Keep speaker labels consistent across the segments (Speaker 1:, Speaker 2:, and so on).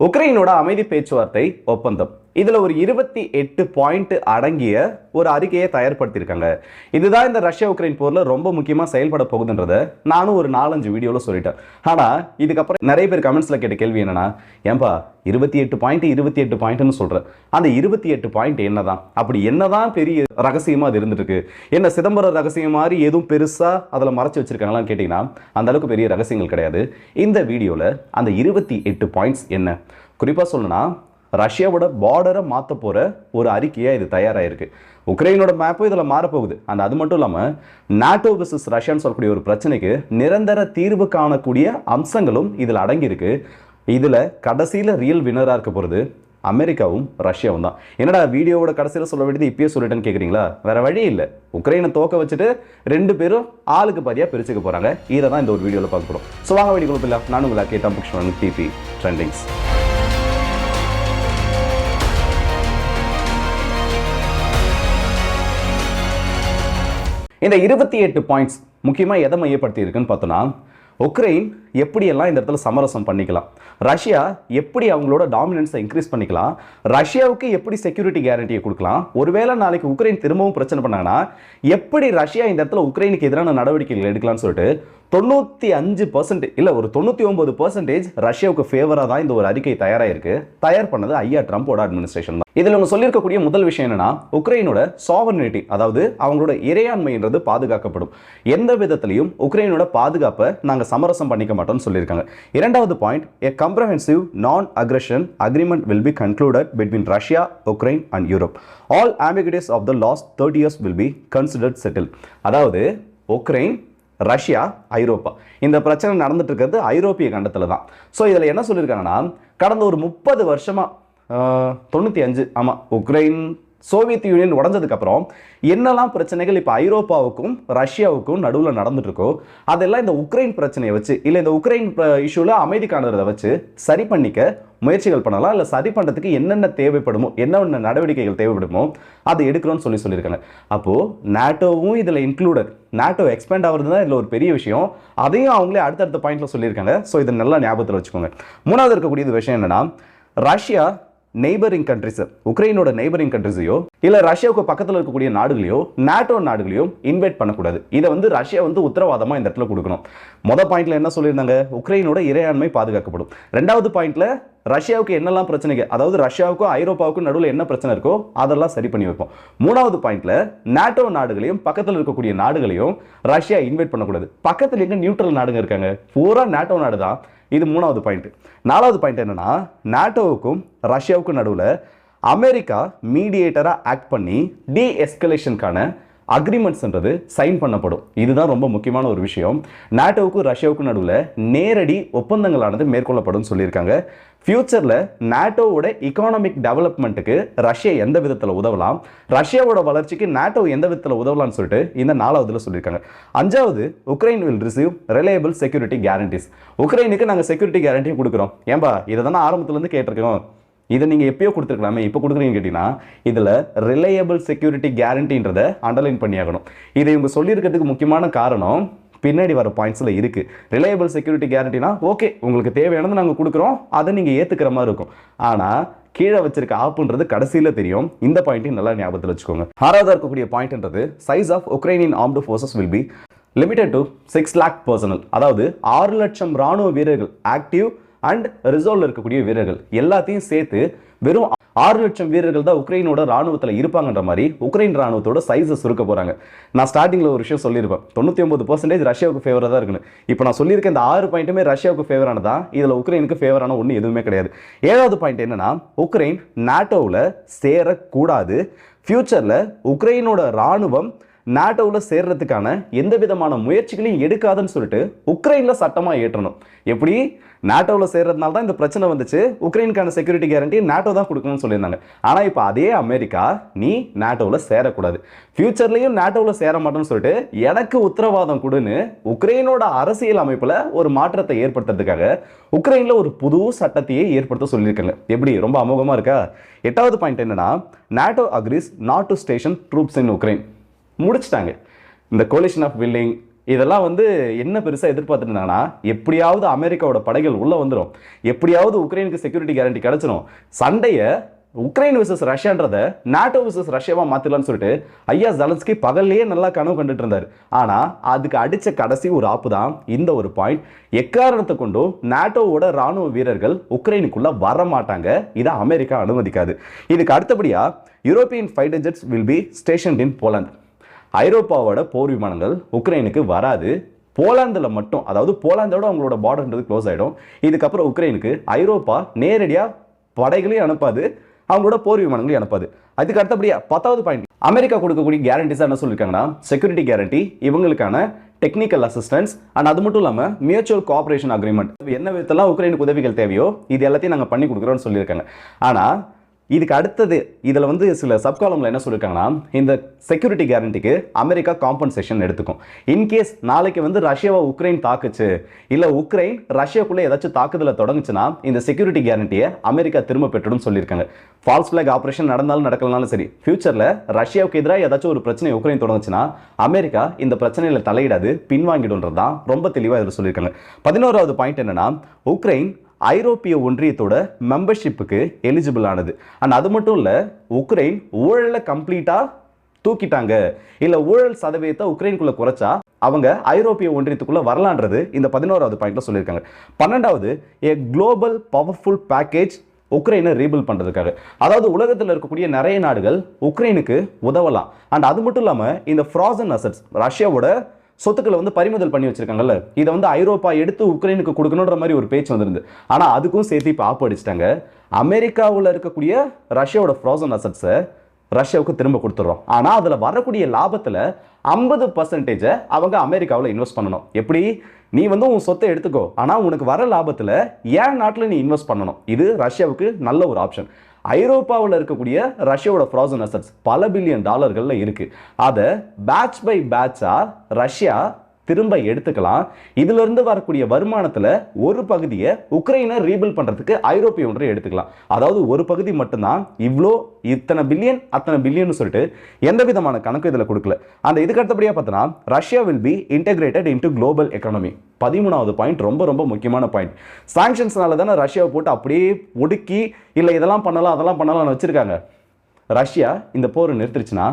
Speaker 1: உக்ரைனோட அமைதி பேச்சுவார்த்தை ஒப்பந்தம். இதில் ஒரு இருபத்தி எட்டு பாயிண்ட் அடங்கிய ஒரு அறிக்கையை தயார்படுத்தியிருக்காங்க. இதுதான் இந்த ரஷ்யா உக்ரைன் போரில் ரொம்ப முக்கியமாக செயல்பட போகுதுன்றதை நானும் ஒரு நாலஞ்சு வீடியோவில் சொல்லிட்டேன். ஆனால் இதுக்கப்புறம் நிறைய பேர் கமெண்ட்ஸில் கேட்ட கேள்வி என்னன்னா ஏன்பா இருபத்தி எட்டு பாயிண்ட் இருபத்தி எட்டு பாயிண்ட்னு சொல்கிறேன் அந்த இருபத்தி எட்டு பாயிண்ட் என்னதான்? அப்படி என்னதான் பெரிய ரகசியமாக அது இருந்துருக்கு என்ன சிதம்பரம் ரகசியம் மாதிரி எதுவும் பெருசாக அதில் மறைச்சி வச்சிருக்காங்களான்னு கேட்டிங்கன்னா அந்த அளவுக்கு பெரிய ரகசியங்கள் கிடையாது. இந்த வீடியோவில் அந்த இருபத்தி எட்டு பாயிண்ட்ஸ் என்ன? குறிப்பாக சொல்லணும்னா ரஷ்யாவோட பார்டரை மாற்ற போகிற ஒரு அறிக்கையாக இது தயாராகிருக்கு உக்ரைனோட மேப்பும் இதில் மாறப்போகுது. அந்த அது மட்டும் இல்லாமல் நாட்டோ விசஸ் ரஷ்யான்னு சொல்லக்கூடிய ஒரு பிரச்சனைக்கு நிரந்தர தீர்வு காணக்கூடிய அம்சங்களும் இதில் அடங்கியிருக்கு. இதில் கடைசியில் ரியல் வினராக இருக்க போகிறது அமெரிக்காவும் ரஷ்யாவும் தான். என்னடா வீடியோவோட கடைசியில் சொல்ல வேண்டியது இப்பயே சொல்லிட்டேன்னு கேட்குறீங்களா வேற வழி இல்லை. உக்ரைனை தோக்க வச்சுட்டு ரெண்டு பேரும் ஆளுக்கு பாதியாக பிரிச்சுக்க போகிறாங்க இதை தான் இந்த ஒரு வீடியோவில் பார்க்க போகிறோம் ஸோ வாங்க வீடியோ கொடுப்பில்ல நான் உங்களை கேட்டாம் புக்ஷ்மன் டிபி ட்ரெண்டிங்ஸ் இந்த இருபத்தி எட்டு பாயிண்ட்ஸ் முக்கியமாக எதை மையப்படுத்தி இருக்குன்னு பார்த்தோன்னா உக்ரைன் எப்படியெல்லாம் இந்த இடத்துல சமரசம் பண்ணிக்கலாம்? ரஷ்யா எப்படி அவங்களோட டாமினன்ஸை இன்க்ரீஸ் பண்ணிக்கலாம்? ரஷ்யாவுக்கு எப்படி செக்யூரிட்டி கேரண்டியை கொடுக்கலாம்? ஒருவேளை நாளைக்கு உக்ரைன் திரும்பவும் பிரச்சனை பண்ணாங்கன்னா எப்படி ரஷ்யா இந்த இடத்துல உக்ரைனுக்கு எதிரான நடவடிக்கைகள் எடுக்கலாம்னு சொல்லிட்டு தொண்ணூற்றி அஞ்சு பர்சன்ட் இல்லை ஒரு தொண்ணூற்றி ஒம்பது பர்சன்டேஜ் ரஷ்யாவுக்கு ஃபேவராக தான் இந்த ஒரு அறிக்கை தயாராகிருக்கு தயார் பண்ணது ஐயா ட்ரம்போட அட்மினிஸ்ட்ரேஷன் தான். இதில் அவங்க சொல்லியிருக்கக்கூடிய முதல் விஷயம் என்னன்னா உக்ரைனோட சாவர்னிட்டி அதாவது அவங்களோட இறையாண்மைன்றது பாதுகாக்கப்படும். எந்த விதத்திலையும் உக்ரைனோட பாதுகாப்பை நாங்கள் சமரசம் பண்ணிக்க மாட்டோம்னு சொல்லியிருக்காங்க. இரண்டாவது point a comprehensive non aggression agreement will be concluded between Russia Ukraine and Europe all ambiguities of the last thirty years will be considered settled அதாவது உக்ரைன் ரஷ்யா ஐரோப்பா. இந்த பிரச்சனை நடந்துட்டு இருக்கிறது ஐரோப்பிய கண்டத்தில் தான். ஸோ இதில் என்ன சொல்லியிருக்காங்கன்னா கடந்த ஒரு முப்பது வருஷமாக தொண்ணூற்றி அஞ்சு ஆமாம் உக்ரைன் சோவியத் யூனியன் உடஞ்சதுக்கப்புறம் என்னெல்லாம் பிரச்சனைகள் இப்போ ஐரோப்பாவுக்கும் ரஷ்யாவுக்கும் நடுவில் நடந்துட்டு இருக்கோ அதெல்லாம் இந்த உக்ரைன் பிரச்சனையை வச்சு இல்லை இந்த உக்ரைன் இஷ்யூவில் அமைதி காணுறதை வச்சு சரி பண்ணிக்க முயற்சிகள் பண்ணலாம் இல்லை சரி பண்ணுறதுக்கு என்னென்ன தேவைப்படுமோ என்னென்ன நடவடிக்கைகள் தேவைப்படுமோ அதை எடுக்கிறோம்னு சொல்லி சொல்லியிருக்காங்க. அப்போது நாட்டோவும் இதில் இன்க்ளூடட் நாட்டோ எக்ஸ்பேண்ட் ஆகிறது தான் இதில் ஒரு பெரிய விஷயம். அதையும் அவங்களே அடுத்தடுத்த பாயிண்ட்டில் சொல்லியிருக்காங்க. ஸோ இதை நல்லா ஞாபகத்தில் வச்சுக்கோங்க. மூணாவது இருக்கக்கூடிய விஷயம் என்னென்னா ரஷ்யா நெய்பரிங் கண்ட்ரிஸ் உக்ரைனோட நெய்பரிங் கண்ட்ரிஸையோ இல்ல ரஷ்யாவுக்கு பக்கத்தில் இருக்கக்கூடிய நாடுகளையோ நாட்டோ நாடுகளையோ இன்வைட் பண்ணக்கூடாது. இதை வந்து ரஷ்யா வந்து உத்தரவாதமா இந்த இடத்துல கொடுக்கணும். மொத பாயிண்ட்ல என்ன சொல்லியிருந்தாங்க? உக்ரைனோட இறையாண்மை பாதுகாக்கப்படும். ரெண்டாவது பாயிண்ட்ல ரஷ்யாவுக்கு என்னெல்லாம் பிரச்சனைகள் அதாவது ரஷ்யாவுக்கும் ஐரோப்பாவுக்கும் நடுவில் என்ன பிரச்சனை இருக்கோ அதெல்லாம் சரி பண்ணி வைப்போம். மூணாவது பாயிண்ட்ல நாட்டோ நாடுகளையும் பக்கத்தில் இருக்கக்கூடிய நாடுகளையும் ரஷ்யா இன்வைட் பண்ணக்கூடாது. பக்கத்தில் எங்க நியூட்ரல் நாடுங்க இருக்காங்க? பூரா நாட்டோ நாடு தான் இது மூணாவது பாயிண்ட் நாலாவது பாயிண்ட் என்னென்னா நாட்டோவுக்கும் ரஷ்யாவுக்கும் நடுவில் அமெரிக்கா மீடியேட்டராக ஆக்ட் பண்ணி டி எஸ்கலேஷனுக்கான அக்ரிமெண்ட்ஸ்ன்றது சைன் பண்ணப்படும். இதுதான் ரொம்ப முக்கியமான ஒரு விஷயம். நாட்டோவுக்கும் ரஷ்யாவுக்கும் நடுவில் நேரடி ஒப்பந்தங்களானது மேற்கொள்ளப்படும் சொல்லியிருக்காங்க. ஃபியூச்சரில் நாட்டோவோட இக்கானமிக் டெவலப்மெண்ட்டுக்கு ரஷ்யா எந்த விதத்தில் உதவலாம்? ரஷ்யாவோட வளர்ச்சிக்கு நாட்டோ எந்த விதத்தில் உதவலாம்னு சொல்லிட்டு இந்த நாலாவதுல சொல்லியிருக்காங்க. அஞ்சாவது Ukraine will receive reliable security guarantees உக்ரைனுக்கு நாங்கள் செக்யூரிட்டி கேரண்டி கொடுக்குறோம். ஏன்பா இதை தானே ஆரம்பத்துலேருந்து கேட்டிருக்கோம்? இதை நீங்கள் எப்பயோ கொடுத்துருக்கலாமே இப்போ கொடுக்குறீங்கன்னு கேட்டிங்கன்னா இதில் ரிலையபிள் செக்யூரிட்டி கேரண்டின்றதை அண்டர்லைன் பண்ணியாகணும். இதை இவங்க சொல்லியிருக்கிறதுக்கு முக்கியமான காரணம் பின்னாடி வர பாயிண்ட்ஸில் இருக்குது ரிலையபிள் செக்யூரிட்டி கேரண்டினா ஓகே உங்களுக்கு தேவையானது நாங்கள் கொடுக்குறோம் அதை நீங்கள் ஏற்றுக்கிற மாதிரி இருக்கும். ஆனால் கீழே வச்சிருக்க ஆப்புன்றது கடைசியில் தெரியும். இந்த பாயிண்ட்டையும் நல்லா ஞாபகத்தில் வச்சுக்கோங்க. ஆறாவதாக இருக்கக்கூடிய பாயிண்ட்ன்றது size of Ukrainian armed forces will be limited to six lakh personnel அதாவது ஆறு லட்சம் ராணுவ வீரர்கள் ஆக்டிவ் அண்ட் ரிசர்வ்ல இருக்கக்கூடிய வீரர்கள் எல்லாத்தையும் சேர்த்து வெறும் ஆறு லட்சம் வீரர்கள் தான் உக்ரைனோட ராணுவத்தில் இருப்பாங்கன்ற மாதிரி உக்ரைன் ராணுவத்தோட சைஸை சுருக்க போகிறாங்க நான் ஸ்டார்டிங்கில் ஒரு விஷயம் சொல்லியிருப்பேன். தொண்ணூற்றி ஒம்பது பர்சன்டேஜ் ரஷ்யாவுக்கு ஃபேவராக தான் இருக்குன்னு. இப்போ நான் சொல்லியிருக்க இந்த ஆறு பாயிண்ட்டுமே ரஷ்யாவுக்கு ஃபேவரானதா இதில் உக்ரைனுக்கு ஃபேவரான ஒன்று எதுவுமே கிடையாது. ஏழாவது பாயிண்ட் என்னன்னா உக்ரைன் நாட்டோவில் சேரக்கூடாது. ஃப்யூச்சரில் உக்ரைனோட ராணுவம் நாட்டோவில் சேர்றதுக்கான எந்த விதமான முயற்சிகளையும் எடுக்காதுன்னு சொல்லிட்டு உக்ரைனில் சட்டமாக ஏற்றணும். எப்படி? நாட்டோவில் சேர்றதுனால தான் இந்த பிரச்சனை வந்துச்சு. உக்ரைனுக்கான செக்யூரிட்டி கேரண்டி நாட்டோ தான் கொடுக்கணும்னு சொல்லியிருந்தாங்க. ஆனால் இப்போ அதே அமெரிக்கா நீ நாட்டோவில் சேரக்கூடாது. ஃபியூச்சர்லேயும் நாட்டோவில் சேர மாட்டோம்னு சொல்லிட்டு எனக்கு உத்தரவாதம் கொடுன்னு உக்ரைனோட அரசியல் அமைப்பில் ஒரு மாற்றத்தை ஏற்படுத்துறதுக்காக உக்ரைனில் ஒரு புது சட்டத்தையே ஏற்படுத்த சொல்லியிருக்காங்க. எப்படி? ரொம்ப அமோகமாக இருக்கா? எட்டாவது பாயிண்ட் என்னன்னா NATO agrees not to station troops in Ukraine முடிச்சிட்டாங்க. இந்த கோலிஷன் ஆஃப் வில்லிங் இதெல்லாம் வந்து என்ன பெருசாக எதிர்பார்த்துட்டு இருந்தாங்கன்னா எப்படியாவது அமெரிக்காவோட படைகள் உள்ளே வந்துடும் எப்படியாவது உக்ரைனுக்கு செக்யூரிட்டி கேரண்டி கிடச்சிரும். சண்டையை உக்ரைன் விசஸ் ரஷ்யான்றத நாட்டோ விசஸ் ரஷ்யாவாக மாற்றலான்னு சொல்லிட்டு ஐயா ஜலன்ஸ்கி பகல்லையே நல்லா கனவு கண்டுட்டு இருந்தார் ஆனால் அதுக்கு அடித்த கடைசி ஒரு ஆப்பு தான் இந்த ஒரு பாயிண்ட் எக்காரணத்தை கொண்டும் நாட்டோவோட ராணுவ வீரர்கள் உக்ரைனுக்குள்ளே வர மாட்டாங்க இதை அமெரிக்கா அனுமதிக்காது. இதுக்கு அடுத்தபடியாக European fighter jets will be station in Poland ஐரோப்பாவோட போர் விமானங்கள் உக்ரைனுக்கு வராது. போலாந்தில் மட்டும் அதாவது போலாந்தோட அவங்களோட பார்டர்ன்றது க்ளோஸ் ஆகிடும் இதுக்கப்புறம் உக்ரைனுக்கு ஐரோப்பா நேரடியாக படைகளையும் அனுப்பாது அவங்களோட போர் விமானங்களையும் அனுப்பாது. அதுக்கு அடுத்தபடியாக பத்தாவது பாயிண்ட் அமெரிக்கா கொடுக்கக்கூடிய கேரண்டிஸ் என்ன சொல்லியிருக்காங்கன்னா செக்யூரிட்டி கேரண்டி இவங்களுக்கான டெக்னிக்கல் அசிஸ்டன்ஸ் அண்ட் அது மட்டும் இல்லாமல் மியூச்சுவல் கோஆபரேஷன் அக்ரிமெண்ட் என்ன விதத்தெல்லாம் உக்ரைனுக்கு உதவிகள் தேவையோ இது எல்லாத்தையும் நாங்கள் பண்ணி கொடுக்குறோம்னு சொல்லியிருக்காங்க. ஆனால் இதுக்கு அடுத்தது இதில் வந்து சில சப்காலமில் என்ன சொல்லியிருக்காங்கன்னா இந்த செக்யூரிட்டி கேரண்டிக்கு அமெரிக்கா காம்பன்சேஷன் எடுத்துக்கும். இன்கேஸ் நாளைக்கு வந்து ரஷ்யாவை உக்ரைன் தாக்குச்சு இல்லை உக்ரைன் ரஷ்யாக்குள்ளே ஏதாச்சும் தாக்குதலை தொடங்குச்சுன்னா இந்த செக்யூரிட்டி கேரண்டியை அமெரிக்கா திரும்ப பெற்றுடும் சொல்லியிருக்காங்க. ஃபால்ஸ் ஃபிளாக் ஆப்ரேஷன் நடந்தாலும் நடக்கலனாலும் சரி ஃபியூச்சரில் ரஷ்யாவுக்கு எதிராக ஏதாச்சும் ஒரு பிரச்சனை உக்ரைன் தொடங்குச்சுன்னா அமெரிக்கா இந்த பிரச்சனையில் தலையிடாது பின்வாங்கிடும்ன்றது தான் ரொம்ப தெளிவாக இதில் சொல்லியிருக்காங்க. பதினோராவது பாயிண்ட் என்னன்னா உக்ரைன் ஐரோப்பிய ஒன்றியத்தோட மெம்பர்ஷிப்புக்கு எலிஜிபிள் ஆனது. அண்ட் அது மட்டும் இல்லை உக்ரைன் ஊழலை கம்ப்ளீட்டாக தூக்கிட்டாங்க. இல்லை ஊழல் சதவீதத்தை உக்ரைனுக்குள்ளே குறைச்சா அவங்க ஐரோப்பிய ஒன்றியத்துக்குள்ளே வரலான்றது இந்த பதினோராவது பாயிண்ட்டில் சொல்லியிருக்காங்க. பன்னெண்டாவது ஏ குளோபல் பவர்ஃபுல் பேக்கேஜ் உக்ரைனை ரீபில் பண்ணுறதுக்காக அதாவது உலகத்தில் இருக்கக்கூடிய நிறைய நாடுகள் உக்ரைனுக்கு உதவலாம். அண்ட் அது மட்டும் இல்லாமல் இந்த ஃப்ராசன் அசட்ஸ் ரஷ்யாவோட சொத்துக்களை வந்து பறிமுதல் பண்ணி வச்சிருக்காங்கல்ல. இதை வந்து ஐரோப்பா எடுத்து உக்ரைனுக்கு கொடுக்கணுன்ற மாதிரி ஒரு பேச்சு வந்திருந்து ஆனால் அதுக்கும் சேர்த்து இப்போ ஆப்பு அடிச்சிட்டாங்க. அமெரிக்காவில் இருக்கக்கூடிய ரஷ்யாவோட ஃப்ரோசன் அசட்ஸை ரஷ்யாவுக்கு திரும்ப கொடுத்துட்றோம் ஆனால் அதில் வரக்கூடிய லாபத்தில் ஐம்பது பர்சன்டேஜை அவங்க அமெரிக்காவில் இன்வெஸ்ட் பண்ணணும். எப்படி? நீ வந்து உன் சொத்தை எடுத்துக்கோ. ஆனால் உனக்கு வர லாபத்தில் ஏன் நாட்டில் நீ இன்வெஸ்ட் பண்ணணும்? இது ரஷ்யாவுக்கு நல்ல ஒரு ஆப்ஷன் ஐரோப்பாவில் இருக்கக்கூடிய ரஷ்யாவோட ஃப்ராசன் அசட்ஸ் பல பில்லியன் டாலர்களில் இருக்குது அதை பேட்ச் பை பேட்சாக ரஷ்யா திரும்ப எடுத்துக்கலாம். இதுல இருந்து வரக்கூடிய வருமானத்துல ஒரு பகுதியை உக்ரைனை ரீபில் பண்றதுக்கு ஐரோப்பிய ஒன்றை எடுத்துக்கலாம். அதாவது ஒரு பகுதி மட்டும்தான் இவ்வளோ இத்தனை பில்லியன் அத்தனை பில்லியன் சொல்லிட்டு எந்த விதமான கணக்கு இதில் கொடுக்கல. அந்த இதுக்கு அடுத்தபடியாக பார்த்தோன்னா Russia will be integrated into global economy பதிமூணாவது பாயிண்ட் ரொம்ப ரொம்ப முக்கியமான பாயிண்ட் சாங்ஷன்ஸ்னால தானே ரஷ்யாவை போட்டு அப்படியே ஒடுக்கி இல்லை இதெல்லாம் பண்ணலாம் அதெல்லாம் பண்ணலாம்னு வச்சிருக்காங்க. ரஷ்யா இந்த போரை நிறுத்திருச்சுன்னா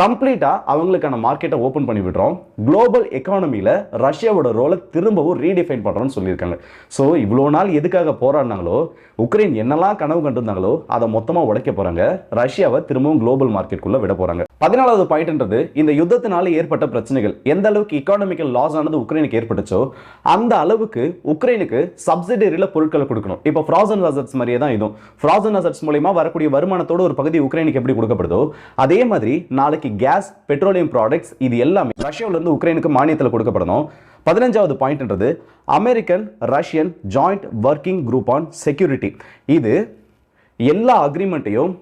Speaker 1: கம்ப்ளீட்டாக அவங்களுக்கான மார்க்கெட்டை ஓப்பன் பண்ணி விடுறோம். குளோபல் எக்கானமியில் ரஷ்யாவோட ரோலை திரும்பவும் ரீடிஃபைன் பண்ணுறோம்னு சொல்லியிருக்காங்க. ஸோ இவ்வளோ நாள் எதுக்காக போராடினாங்களோ உக்ரைன் என்னெல்லாம் கனவு கண்டிருந்தாங்களோ அதை மொத்தமாக உடைக்க போகிறாங்க ரஷ்யாவை திரும்பவும் குளோபல் மார்க்கெட்டுக்குள்ளே விட போகிறாங்க பதினாலாவது பாயிண்ட்ன்றது இந்த யுத்தத்தினால ஏற்பட்ட பிரச்சனைகள். எந்த அளவுக்கு இக்கானமிக்கல் லாஸ் ஆனது உக்ரைனுக்கு ஏற்பட்டுச்சோ அந்த அளவுக்கு உக்ரைனுக்கு சப்சிடரியில் பொருட்களை கொடுக்கணும். இப்போ ஃப்ராசன் அசட்ஸ் மாதிரியே தான் இதுவும். ஃப்ராசன் அசட்ஸ் மூலயமா வரக்கூடிய வருமானத்தோட ஒரு பகுதி உக்ரைனுக்கு எப்படி கொடுக்கப்படுதோ அதே மாதிரி நாளைக்கு கேஸ் பெட்ரோலியம் ப்ராடக்ட்ஸ் இது எல்லாமே ரஷ்யாவுல இருந்து உக்ரைனுக்கு மானியத்தில் கொடுக்கப்படணும். பதினஞ்சாவது பாயிண்ட்ன்றது American Russian joint working group on security இது எல்லா அக்ரிமெண்ட்டையும்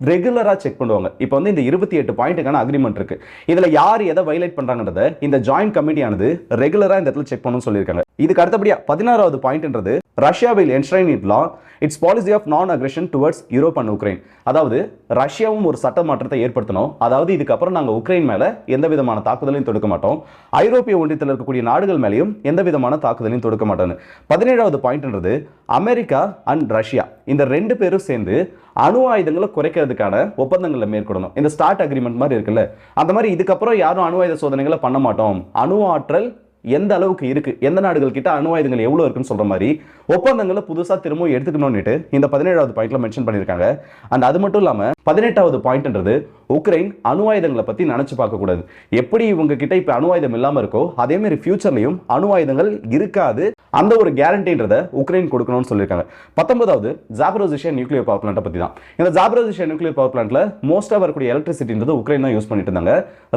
Speaker 1: ரெகுலராக செக் பண்ணுவாங்க. இப்போ வந்து இந்த இருபத்தி எட்டு பாயிண்ட்டுக்கான அக்ரிமெண்ட் இருக்கு. இதில் யார் எதை வைலேட் பண்ணுறாங்கன்றத இந்த ஜாயிண்ட் கமிட்டியானது ரெகுலராக இந்த இடத்துல செக் பண்ணணும்னு சொல்லியிருக்காங்க. இதுக்கு அடுத்தபடியாக பதினாறாவது பாயிண்ட்ன்றது Russia will enshrine it law its policy of non aggression towards Europe and Ukraine அதாவது ரஷ்யாவும் ஒரு சட்ட மாற்றத்தை ஏற்படுத்தணும். அதாவது இதுக்கப்புறம் நாங்கள் உக்ரைன் மேலே எந்த விதமான தாக்குதலையும் தொடுக்க மாட்டோம். ஐரோப்பிய ஒன்றியத்தில் இருக்கக்கூடிய நாடுகள் மேலேயும் எந்த விதமான தாக்குதலையும் தொடுக்க மாட்டோன்னு பதினேழாவது பாயிண்ட்ன்றது அமெரிக்கா அண்ட் ரஷ்யா இந்த ரெண்டு பேரும் சேர்ந்து அணு ஆயுதங்களை குறைக்கிறதுக்கான ஒப்பந்தங்களை மேற்கொள்ளணும். இந்த ஸ்டார்ட் அக்ரிமெண்ட் மாதிரி இருக்குல்ல அந்த மாதிரி இதுக்கப்புறம் யாரும் அணு ஆயுத சோதனைகளை பண்ண மாட்டோம். அணு ஆற்றல் எந்த அளவுக்கு இருக்கு? எந்த நாடுகள் கிட்ட அணு ஆயுதங்கள் எவ்வளோ இருக்குன்னு சொல்ற மாதிரி ஒப்பந்தங்களை புதுசாக திரும்பவும் எடுத்துக்கணும்னுட்டு இந்த பதினேழாவது பாயிண்ட்ல மென்ஷன் பண்ணியிருக்காங்க. அண்ட் அது மட்டும் இல்லாமல் பதினெட்டாவது பாயிண்ட்ன்றது உக்ரைன் அணு ஆயுதங்களை பற்றி நினச்சி பார்க்கக்கூடாது எப்படி இவங்க கிட்ட இப்போ அணு ஆயுதம் இல்லாமல் இருக்கோ அதே மாதிரி ஃபியூச்சர்லையும் அணு ஆயுதங்கள் இருக்காது. அந்த ஒரு கேரண்டின்றத உக்ரைன் கொடுக்கணும்னு சொல்லியிருக்காங்க. பத்தொன்பதாவது ஜாப்ரோசிஷியா நியூக்ளியர் பவர் பிளான்ட்டை பற்றி தான். இந்த ஜாப்ரோசிஷியா நியூக்ளியர் பவர் பிளான்ட்ல மோஸ்டா வரக்கூடிய எலக்ட்ரிசிட்டின்றது உக்ரைன் தான் யூஸ் பண்ணிட்டு இருந்தாங்க.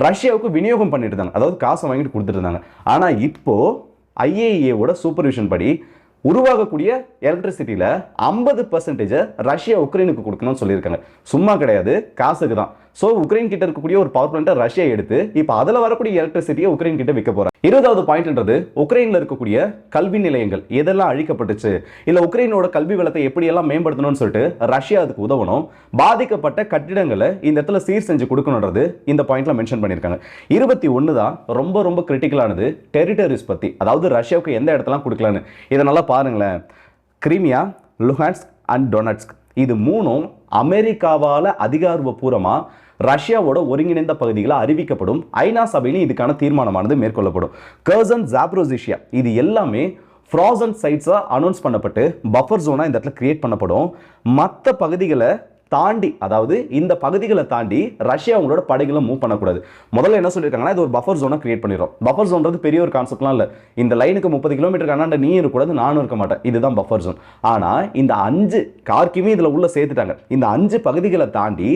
Speaker 1: ரஷ்யாவுக்கு விநியோகம் பண்ணிட்டு இருந்தாங்க. அதாவது காசை வாங்கிட்டு கொடுத்துட்டு இருந்தாங்க. ஆனால் இப்போ ஐஏஏவோட சூப்பர்விஷன் படி உருவாகக்கூடிய எலக்ட்ரிசிட்டியில் ஐம்பது பர்சன்டேஜை ரஷ்யா உக்ரைனுக்கு கொடுக்கணும்னு சொல்லியிருக்காங்க. சும்மா கிடையாது. காசுக்கு தான். ஸோ உக்ரைன் கிட்ட இருக்கக்கூடிய ஒரு பவர் பிளான்ட்டை ரஷ்யா எடுத்து இப்போ அதில் வரக்கூடிய எலக்ட்ரிசிட்டியை உக்ரைன் கிட்ட விற்க போறாங்க. இருபதாவது பாயிண்ட்ன்றது உக்ரைனில் இருக்கக்கூடிய கல்வி நிலையங்கள் எதெல்லாம் அழிக்கப்பட்டுச்சு? இல்லை உக்ரைனோட கல்வி வளத்தை எப்படியெல்லாம் மேம்படுத்தணும்னு சொல்லிட்டு ரஷ்யா அதுக்கு உதவணும். பாதிக்கப்பட்ட கட்டிடங்களை இந்த இடத்துல சீர் செஞ்சு கொடுக்கணுன்றது இந்த பாயிண்ட்ல மென்ஷன் பண்ணியிருக்காங்க. இருபத்தி ஒன்று தான் ரொம்ப ரொம்ப கிரிட்டிக்கலானது டெரிட்டரிஸ் பற்றி அதாவது ரஷ்யாவுக்கு எந்த இடத்தெல்லாம் கொடுக்கலான்னு இதை நல்லா பாருங்களேன். கிரிமியா லுஹான்ஸ்க் அண்ட் டொனட்ஸ்க் இது மூணும் அமெரிக்காவால் அதிகாரப்பூர்வமாக ரஷ்யாவோட ஒருங்கிணைந்த பகுதிகளை அறிவிக்கப்படும் ஐநா சபையிலும் இதுக்கான தீர்மானமானது மேற்கொள்ளப்படும். கர்சன் ஜாப்ரோசிஷியா இது எல்லாமே ஃப்ராசன் சைட்ஸாக அனௌன்ஸ் பண்ணப்பட்டு பஃபர் ஜோனாக இந்த இடத்துல கிரியேட் பண்ணப்படும். மற்ற பகுதிகளை தாண்டி அதாவது இந்த பகுதிகளை தாண்டி ரஷ்யா அவங்களோட படைகளை மூவ் பண்ணக்கூடாது. முதல்ல என்ன சொல்லியிருக்காங்கன்னா இது ஒரு பஃபர் ஜோனை கிரியேட் பண்ணிடும் பஃபர் ஜோன்றது பெரிய ஒரு கான்செப்ட்லாம் இல்லை. இந்த லைனுக்கு முப்பது கிலோமீட்டருக்கு அண்ணாண்ட நீ இருக்கக்கூடாது நானும் இருக்க மாட்டேன். இதுதான் பஃபர் ஜோன் ஆனால் இந்த அஞ்சு கார்க்குமே இதில் உள்ள சேர்த்துட்டாங்க. இந்த அஞ்சு பகுதிகளை தாண்டி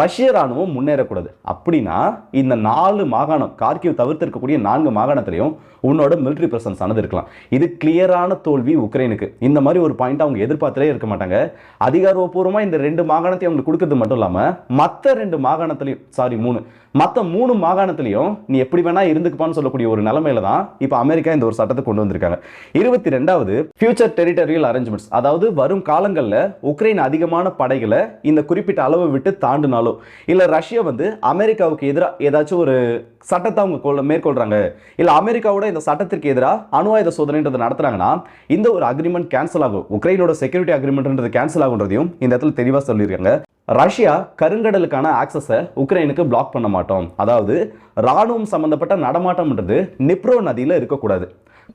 Speaker 1: ரஷ்ய ராணுவம் முன்னேறக்கூடாது. அப்படின்னா இந்த நாலு மாகாணம் கார்கிவ் தவிர்த்து இருக்கக்கூடிய நான்கு மாகாணத்திலையும் உன்னோட மிலிட்ரி பிரசன்ஸ் ஆனது இருக்கலாம். இது கிளியரான தோல்வி உக்ரைனுக்கு. இந்த மாதிரி ஒரு பாயிண்ட் அவங்க எதிர்பார்த்தே இருக்க மாட்டாங்க. அதிகாரப்பூர்வமாக இந்த ரெண்டு மாகாணத்தையும் அவங்களுக்கு கொடுக்கறது மட்டும் இல்லாமல் மற்ற ரெண்டு மாகாணத்திலையும் சாரி மூணு. மற்ற மூணு மாகாணத்திலையும் நீ எப்படி வேணா இருந்துக்குப்பான்னு சொல்லக்கூடிய ஒரு நிலைமையில தான் இப்போ அமெரிக்கா இந்த ஒரு சட்டத்தை கொண்டு வந்திருக்காங்க. இருபத்தி ரெண்டாவது ஃபியூச்சர் டெரிட்டரியல் அரேஞ்ச்மெண்ட்ஸ் அதாவது வரும் காலங்களில் உக்ரைன் அதிகமான படைகளை இந்த குறிப்பிட்ட அளவை விட்டு தாண்டினாலோ இல்லை ரஷ்யா வந்து அமெரிக்காவுக்கு எதிராக ஏதாச்சும் ஒரு சட்டத்தை அவங்க கொள்ள மேற்கொள்றாங்க இல்லை அமெரிக்காவோட இந்த சட்டத்திற்கு எதிராக அணு ஆயுத சோதனைன்றதை நடத்துறாங்கன்னா இந்த ஒரு அக்ரிமெண்ட் கேன்சல் ஆகும். உக்ரைனோட செக்யூரிட்டி அக்ரிமெண்ட்ன்றது கேன்சல் ஆகுன்றதையும் இந்த இடத்துல தெளிவாக சொல்லியிருக்காங்க. ரஷ்யா கருங்கடலுக்கான ஆக்சஸை உக்ரைனுக்கு பிளாக் பண்ண மாட்டோம். அதாவது ராணுவம் சம்மந்தப்பட்ட நடமாட்டம்ன்றது நிப்ரோ நதியில் இருக்கக்கூடாது.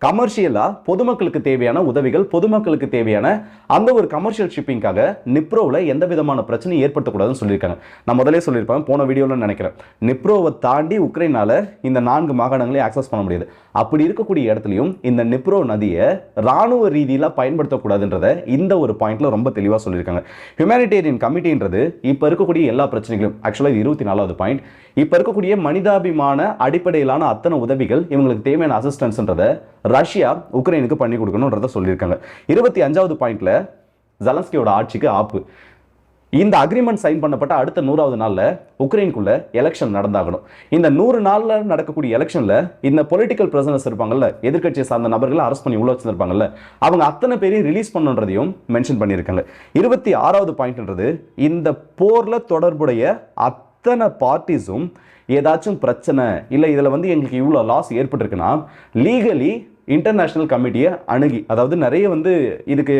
Speaker 1: கமர்ஷியலாக பொதுமக்களுக்கு தேவையான உதவிகள் பொதுமக்களுக்கு தேவையான அந்த ஒரு கமர்ஷியல் ஷிப்பிங்காக நிப்ரோவில் எந்த விதமான பிரச்சனையும் ஏற்படுத்தக்கூடாதுன்னு சொல்லியிருக்காங்க. நான் முதலே சொல்லியிருப்பேன் போன வீடியோவில் நினைக்கிறேன். நிப்ரோவை தாண்டி உக்ரைனால் இந்த நான்கு மாகாணங்களையும் ஆக்சஸ் பண்ண முடியாது. அப்படி இருக்கக்கூடிய இடத்துலையும் இந்த நிப்ரோ நதியை ராணுவ ரீதியில் பயன்படுத்தக்கூடாதுன்றத இந்த ஒரு பாயிண்ட்ல ரொம்ப தெளிவாக சொல்லியிருக்காங்க. ஹியூமனிடேரியன் கமிட்டின்றது இப்போ இருக்கக்கூடிய எல்லா பிரச்சனைகளும் ஆக்சுவலாக இது இருபத்தி நாலாவது பாயிண்ட் இப்போ இருக்கக்கூடிய மனிதாபிமான அடிப்படையிலான அத்தனை உதவிகள் இவங்களுக்கு தேவையான அசிஸ்டன்ஸ்ன்றதை ரஷ்யா உக்ரைனுக்கு பண்ணி கொடுக்கணுன்றத சொல்லியிருக்காங்க. இருபத்தி அஞ்சாவது பாயிண்ட்ல ஜலன்ஸ்கியோட ஆட்சிக்கு ஆப்பு. இந்த அக்ரிமெண்ட் சைன் பண்ணப்பட்ட அடுத்த நூறாவது நாளில் உக்ரைனுக்குள்ள எலெக்ஷன் நடந்தாகணும். இந்த நூறு நாளில் நடக்கக்கூடிய எலெக்ஷனில் இந்த பொலிட்டிக்கல் பிரசனஸ் இருப்பாங்கல்ல எதிர்க்கட்சியை சார்ந்த நபர்களை அரெஸ்ட் பண்ணி உள்ள வச்சிருப்பாங்கல்ல அவங்க அத்தனை பேரையும் ரிலீஸ் பண்ணுன்றதையும் மென்ஷன் பண்ணியிருக்காங்க. இருபத்தி ஆறாவது பாயிண்ட்ன்றது இந்த போரில் தொடர்புடைய அத்தனை பார்ட்டிஸும் ஏதாச்சும் பிரச்சனை இல்லை இதில் வந்து எங்களுக்கு இவ்வளோ லாஸ் ஏற்பட்டிருக்குன்னா லீகலி இன்டர்நேஷ்னல் கமிட்டியை அணுகி அதாவது நிறைய வந்து இதுக்கு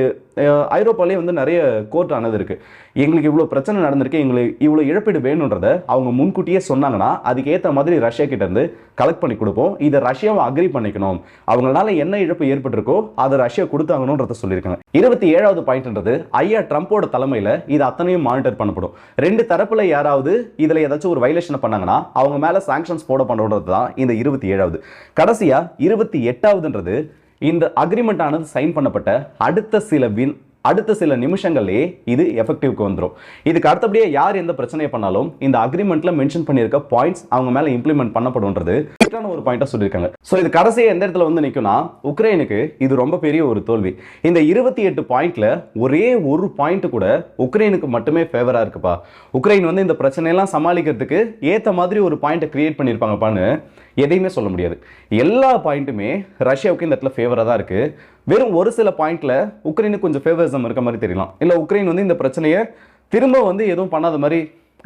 Speaker 1: ஐரோப்பாலே வந்து நிறைய கோர்ட் ஆனது இருக்குது எங்களுக்கு இவ்வளோ பிரச்சனை நடந்திருக்கு எங்களுக்கு இவ்வளோ இழப்பீடு வேணுன்றதை அவங்க முன்கூட்டியே சொன்னாங்கன்னா அதுக்கேற்ற மாதிரி ரஷ்யா கிட்ட இருந்து கலெக்ட் பண்ணி கொடுப்போம். இதை ரஷ்யாவை அக்ரி பண்ணிக்கணும். அவங்களால என்ன இழப்பு ஏற்பட்டிருக்கோ அதை ரஷ்யா கொடுத்தாங்கன்றத சொல்லியிருக்காங்க. இருபத்தி ஏழாவது பாயிண்ட்ன்றது ஐயா ட்ரம்ப்போட தலைமையில் இது அத்தனையும் மானிட்டர் பண்ணப்படும். ரெண்டு தரப்பில் யாராவது இதில் ஏதாச்சும் ஒரு வைலேஷனை பண்ணாங்கன்னா அவங்க மேலே சாங்ஷன்ஸ் போட பண்ணுறது தான் இந்த இருபத்தி ஏழாவது. கடைசியாக இருபத்தி எட்டாவது எட்டாவதுன்றது இந்த அக்ரிமெண்ட் ஆனது சைன் பண்ணப்பட்ட அடுத்த சில வின் அடுத்த சில நிமிஷங்கள்லேயே இது எஃபெக்டிவ்க்கு வந்துடும் இதுக்கு அடுத்தபடியே யார் எந்த பிரச்சனையை பண்ணாலும் இந்த அக்ரிமெண்ட்ல மென்ஷன் பண்ணியிருக்க பாயிண்ட்ஸ் அவங்க மேல இம்ப்ளிமெண்ட் பண்ணப்படும்ன்றது கரெக்டான ஒரு பாயிண்டா சொல்லியிருக்காங்க. ஸோ இது கடைசியா எந்த இடத்துல வந்து நிற்கும்னா உக்ரைனுக்கு இது ரொம்ப பெரிய ஒரு தோல்வி. இந்த இருபத்தி எட்டு பாயிண்ட்ல ஒரே ஒரு பாயிண்ட் கூட உக்ரைனுக்கு மட்டுமே ஃபேவரா இருக்குப்பா. உக்ரைன் வந்து இந்த பிரச்சனையெல்லாம் சமாளிக்கிறதுக்கு ஏற்ற மாதிரி ஒரு பாயிண்ட்டை கிரியேட் பண்ணியிருப்பாங்கப்பான்னு எதையுமே சொல்ல முடியாது. எல்லா பாயிண்ட்டுமே ரஷ்யாவுக்கு இந்த இடத்துல ஃபேவராக தான் இருக்குது வெறும் ஒரு சில பாயிண்டில் உக்ரைனுக்கு கொஞ்சம் ஃபேவரிசம் இருக்க மாதிரி தெரியலாம். இல்லை உக்ரைன் வந்து இந்த பிரச்சனையை திரும்ப வந்து எதுவும் பண்ணாத மாதிரி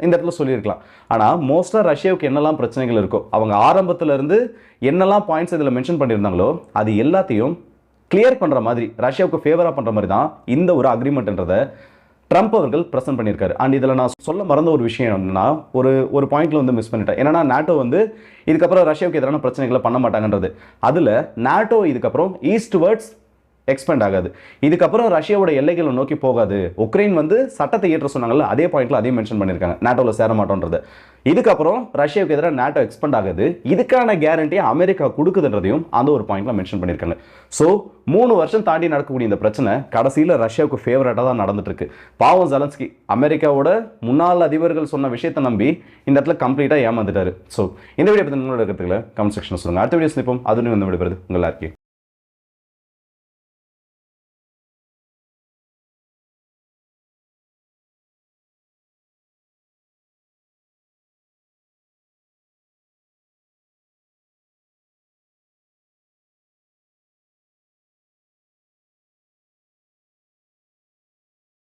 Speaker 1: இந்த இடத்துல சொல்லியிருக்கலாம். ஆனால் மோஸ்ட்டாக ரஷ்யாவுக்கு என்னெல்லாம் பிரச்சனைகள் இருக்கோ அவங்க ஆரம்பத்துலேருந்து என்னெல்லாம் பாயிண்ட்ஸ் இதில் மென்ஷன் பண்ணியிருந்தாங்களோ அது எல்லாத்தையும் கிளியர் பண்ணுற மாதிரி ரஷ்யாவுக்கு ஃபேவராக பண்ணுற மாதிரி தான் இந்த ஒரு அக்ரிமெண்ட்ன்றதை ட்ரம்ப் அவர்கள் ப்ரெசென்ட் பண்ணியிருக்காரு. அண்ட் இதில் நான் சொல்ல மறந்த ஒரு விஷயம் என்னன்னா ஒரு ஒரு பாயிண்ட்ல வந்து மிஸ் பண்ணிட்டேன். என்னன்னா நாட்டோ வந்து இதுக்கப்புறம் ரஷ்யாவுக்கு எதிரான பிரச்சனைகளை பண்ண மாட்டாங்கன்றது. அதில் நாட்டோ இதுக்கப்புறம் ஈஸ்ட் வேர்ட்ஸ் எக்ஸ்பெண்ட் ஆகாது. இதுக்கப்புறம் ரஷ்யாவோட எல்லைகளை நோக்கி போகாது. உக்ரைன் வந்து சட்டத்தை ஏற்ற சொன்னாங்கல்ல அதே பாயிண்ட்ல அதையும் மென்ஷன் பண்ணியிருக்காங்க. நாட்டோவில் சேர மாட்டோன்றது. இதுக்கப்புறம் ரஷ்யாவுக்கு எதிராக நாட்டோ எக்ஸ்பெண்ட் ஆகுது. இதுக்கான கேரண்டியை அமெரிக்கா கொடுக்குதுன்றதையும் அந்த ஒரு பாயிண்ட்ல மென்ஷன் பண்ணியிருக்காங்க. ஸோ மூணு வருஷம் தாண்டி நடக்கக்கூடிய இந்த பிரச்சனை கடைசியில் ரஷ்யாவுக்கு ஃபேவரட்டாக தான் நடந்துட்டு இருக்கு பாவம் ஜலன்ஸ்கி அமெரிக்காவோட முன்னாள் அதிபர்கள் சொன்ன விஷயத்தை நம்பி இந்த இடத்துல கம்ப்ளீட்டாக ஏமாந்துட்டாரு. ஸோ இந்த வீடியோ பற்றி உங்களோட இருக்கிறதுல கமெண்ட் செக்ஷன் சொல்லுங்கள் அடுத்த வீடியோ சந்திப்போம். அதுவும் வந்து விடுபடுது உங்கள் எல்லாருக்கும்